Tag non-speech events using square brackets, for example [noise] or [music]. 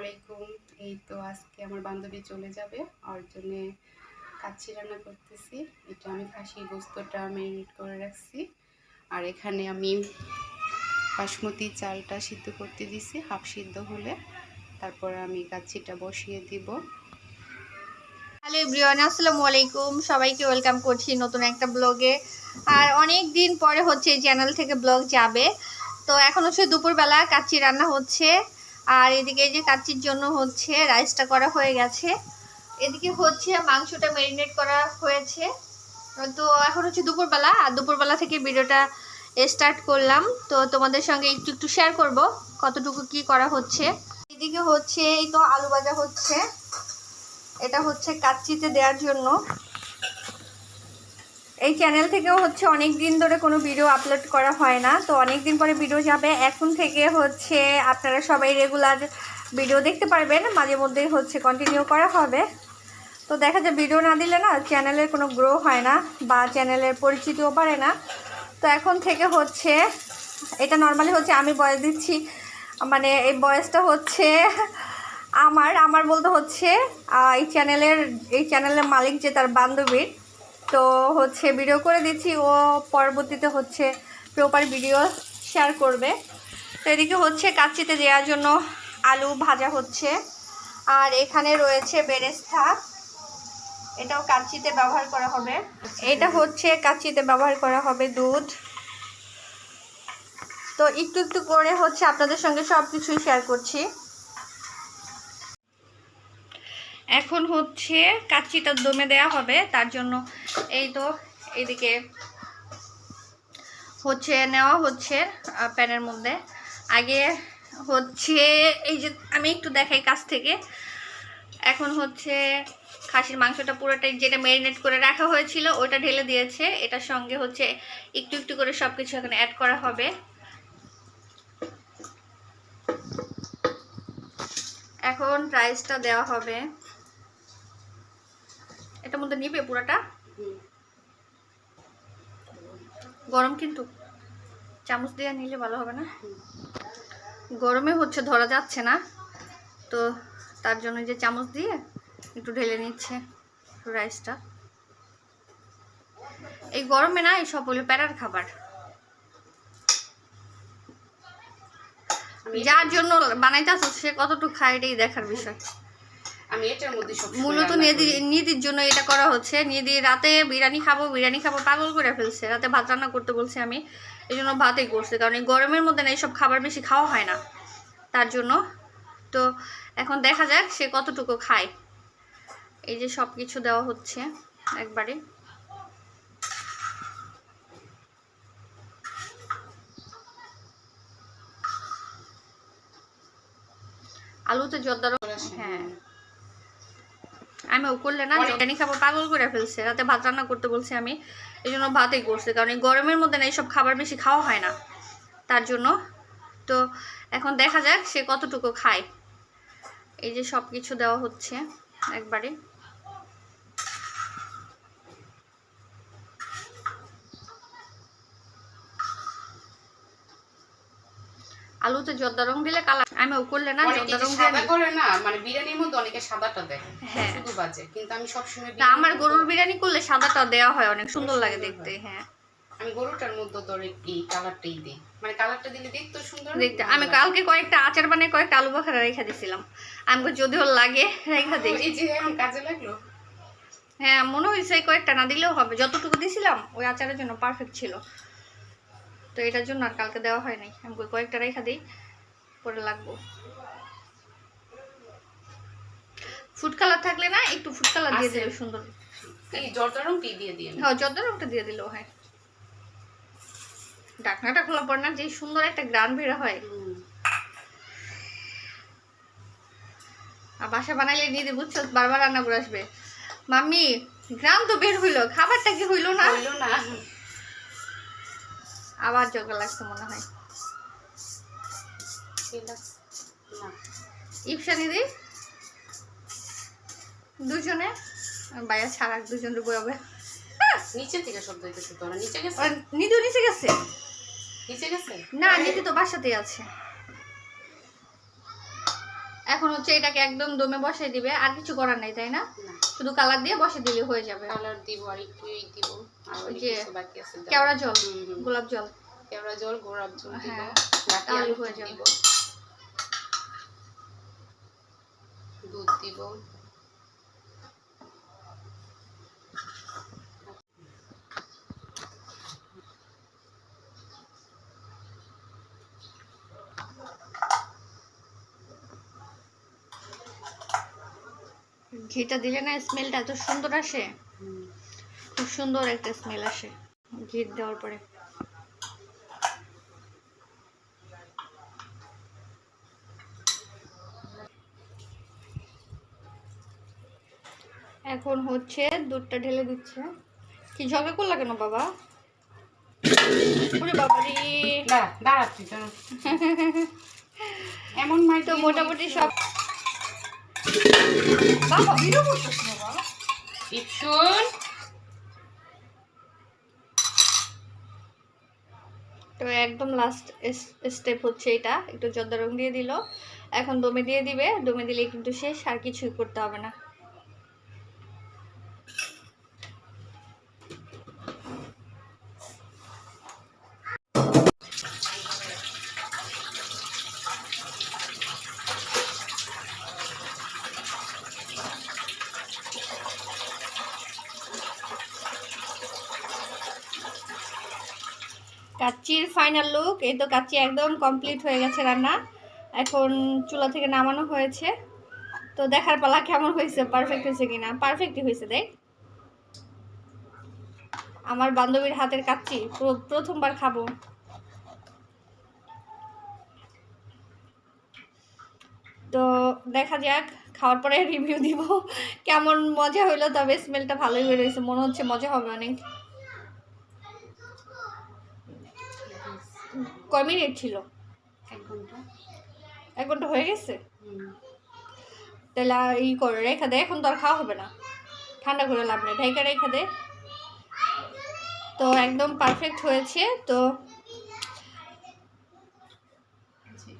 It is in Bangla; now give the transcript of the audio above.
আলাইকুম। এই তো আজকে আমার বান্ধবী চলে যাবে ওর জন্যে কাচ্ছি রান্না করতেছি। এটা আমি খাসি গোস্তটা ম্যারিনেট করে রাখছি। আর এখানে আমি বাসমতি চালটা সিদ্ধ করতে দিছি, হাফ সিদ্ধ হলে। তারপর আমি কাচ্ছিটা বসিয়ে দিব। হ্যালো এভরিওয়ান আসসালামু আলাইকুম। সবাইকে ওয়েলকাম করছি নতুন একটা ব্লগে আর অনেক দিন পরে হচ্ছে এই চ্যানেল থেকে ব্লগ যাবে। তো এখন হচ্ছে দুপুরবেলা কাচ্চি রান্না হচ্ছে। আর এদিকে যে কাচ্চির জন্য হচ্ছে রাইসটা করা হয়ে গেছে। এদিকে হচ্ছে মাংসটা ম্যারিনেট করা হয়েছে। তো এখন হচ্ছে দুপুরবেলা, আর দুপুরবেলা থেকে ভিডিওটা স্টার্ট করলাম। তো তোমাদের সঙ্গে একটু একটু শেয়ার করব কতটুকু কি করা হচ্ছে। এদিকে হচ্ছে এই তো আলু ভাজা হচ্ছে। এটা হচ্ছে কাচ্চিতে দেওয়ার জন্য। এই চ্যানেল থেকেও হচ্ছে অনেক দিন ধরে কোনো ভিডিও আপলোড করা হয় না। তো অনেক দিন পরে ভিডিও যাবে। এখন থেকে হচ্ছে আপনারা সবাই রেগুলার ভিডিও দেখতে পারবেন। মাঝে মধ্যে হচ্ছে কন্টিনিউ করা হবে। তো দেখা যায় ভিডিও না দিলে না চ্যানেলের কোনো গ্রো হয় না বা চ্যানেলের পরিচিতিও পারে না। তো এখন থেকে হচ্ছে, এটা নর্মালি হচ্ছে আমি বয়স দিচ্ছি। মানে এই বয়সটা হচ্ছে আমার। আমার বলতে হচ্ছে এই চ্যানেলের এই চ্যানেলের মালিক যে তার বান্ধবীর তো হচ্ছে ভিডিও করে দিচ্ছি। ও পরবর্তীতে হচ্ছে প্রপার ভিডিও শেয়ার করবে। তো এদিকে হচ্ছে কাচ্চিতে দেওয়ার জন্য আলু ভাজা হচ্ছে। আর এখানে রয়েছে বেরেস্তা। এটাও কাচ্চিতে ব্যবহার করা হবে। এটা হচ্ছে কাচ্চিতে ব্যবহার করা হবে দুধ। তো একটু একটু করে হচ্ছে আপনাদের সঙ্গে সব কিছুই শেয়ার করছি। এখন হচ্ছে কাচ্চিটা দমে দেয়া হবে, তার জন্য এই তো এইদিকে হচ্ছে নেওয়া হচ্ছে প্যানের মধ্যে। আগে হচ্ছে এই যে আমি একটু দেখাই কাছ থেকে। এখন হচ্ছে খাসির মাংসটা পুরোটাই যেটা ম্যারিনেট করে রাখা হয়েছিল ওটা ঢেলে দিয়েছে। এটার সঙ্গে হচ্ছে একটু একটু করে সব কিছু এখানে অ্যাড করা হবে। এখন রাইসটা দেওয়া হবে। এটার মধ্যে নিবে পুরাটা? গরম কিন্তু। চামচ দিয়ে নিলে ভালো হবে না? গরমে হচ্ছে ধরা যাচ্ছে না। তো তার জন্য যে চামচ দিয়ে একটু ঢেলে নিচ্ছে রাইসটা। এই গরমে না এই সব হলো প্যারার খাবার। যার জন্য বানাইতে আসো সে কতটুকু খায় এটাই দেখার বিষয়। আমি এটার মধ্যে সব মূলত নিধি নিধির জন্য এটা করা হচ্ছে। নিধি রাতে বিরিয়ানি খাব বিরিয়ানি খাব পাগল করে ফেলছে। রাতে ভাত রান্না করতে বলছে আমি। এই জন্য ভাতই করছে কারণ এই গরমের মধ্যে না এইসব খাবার বেশি খাওয়া হয় না। তার জন্য। তো এখন দেখা যাক সে কতটুকু খায়। এই যে সব কিছু দেওয়া হচ্ছে একবারে। আলুতে জর্দার হ্যাঁ। আমি ও করলে না জানি বিরিয়ানি খাব পাগল করে ফেলছে রাতে ভাত রান্না করতে বলছি আমি এই জন্য ভাতই করছে কারণ এই গরমের মধ্যে না এইসব খাবার বেশি খাওয়া হয় না তার জন্য। তো এখন দেখা যাক সে কতটুকু খায়। এই যে সব কিছু দেওয়া হচ্ছে একবারে। আলুতে জর্দা রং দিলে কালার আমি ও করলে না জর্দা রং সাদা করে না মানে বিরিয়ানির মধ্যে অনেকে সাদাটা দেয় হ্যাঁ। শুধু বাজে কিন্তু আমি সবসময় না আমার গরুর বিরিয়ানি করলে সাদাটা দেওয়া হয় অনেক সুন্দর লাগে দেখতে হ্যাঁ। আমি গরুটার মধ্যে তোর এই কালারটাই দিই মানে কালারটা দিলে দেখতে সুন্দর দেখতে আমি কালকে কয়েকটা আচার বানিয়ে কয়েকটা আলু বাখারা রেখে দিছিলাম। আমাকে যদিও লাগে রেখে দিই এই যে এখন কাজে লাগল? হ্যাঁ মনে হয়েছে কয়েকটা না দিলেও হবে। যতটুকু দিছিলাম ওই আচারের জন্য পারফেক্ট ছিল। তো এটার জন্য আর কালকে দেওয়া হয় নাই। আমি কয়েকটা রেখে দিই পরে লাগবো। ফুড কালার থাকলে না একটু ফুড কালার দিয়ে। দিলে সুন্দর। জর্দা রংটি দিয়ে দিয়ে হ্যাঁ যত রংটা দিয়ে দিলেও হয়। ডাকনাটা খোলা পর না যে সুন্দর একটা গ্রান বের হয়। আর বাসা বানাইলে নিয়ে দিয়ে বুঝছ বারবার রান্না করে আসবে। মাম্মি গ্রাম তো বের হইল খাবারটা কি হইল না? হইল না। আবার জগা লাগছে মনে হয়। না। ইপসা দিদি? দুজনে? বাইরে ছাড়া দুজন বই হবে। নিচে থেকে শব্দ হইতেছে তোরা নিচে গেছে? নিচে গেছে? নিচে গেছে? না নিচে তো বাসাতেই আছে। এখন হচ্ছে এটাকে একদম দমে বসিয়ে দিবে আর কিছু করার নাই তাই না? শুধু কালার দিয়ে বসে দিলে হয়ে যাবে। কালার দিব আর একটু এই দিব আর ওই যে কিছু বাকি আছে কেওড়া জল। গোলাপ জল। কেওড়া জল গোলাপ জল দিব হ্যাঁ, বাকি আলু হয়ে যাবে। দুধ দিব। ঘিটা দিলে না স্মেলটা এত সুন্দর আসে। খুব সুন্দর একটা স্মেল আসে ঘি দেওয়ার পরে। এখন হচ্ছে দুধটা ঢেলে দিচ্ছে। কি ঝগড়া করলা কেন বাবা? ওরে বাবারে। [laughs] এমন মাই তো মোটামুটি সব বাবা বিরো করতেছ না বাবা। ইপসুন তো একদম লাস্ট স্টেপ হচ্ছে এটা। একটু জর্দা রং দিয়ে দিল। এখন দমে দিয়ে দিবে। দমে দিলে কিন্তু শেষ আর কিছুই করতে হবে না। কাচ্চির ফাইনাল লুক এই তো কাচ্চি একদম কমপ্লিট হয়ে গেছে রান্না। এখন চুলা থেকে নামানো হয়েছে। তো দেখার পালা কেমন হয়েছে পারফেক্ট হয়েছে কিনা? পারফেক্টই হয়েছে, দেখ। আমার বান্ধবীর হাতের কাচ্চি প্রথমবার খাব। তো দেখা যাক, খাওয়ার পরে রিভিউ দিব। কেমন মজা হইল তবে স্মেলটা ভালোই হয়ে রয়েছে মনে হচ্ছে মজা হবে অনেক। কয় মিনিট ছিল? এক ঘণ্টা। এক ঘণ্টা হয়ে গেছে? তাহলে ই করে রেখা দে এখন তো আর খাওয়া হবে না। ঠান্ডা করে লাভ নেই ঢাইকা রেখা দে। তো একদম পারফেক্ট হয়েছে তো আচ্ছা,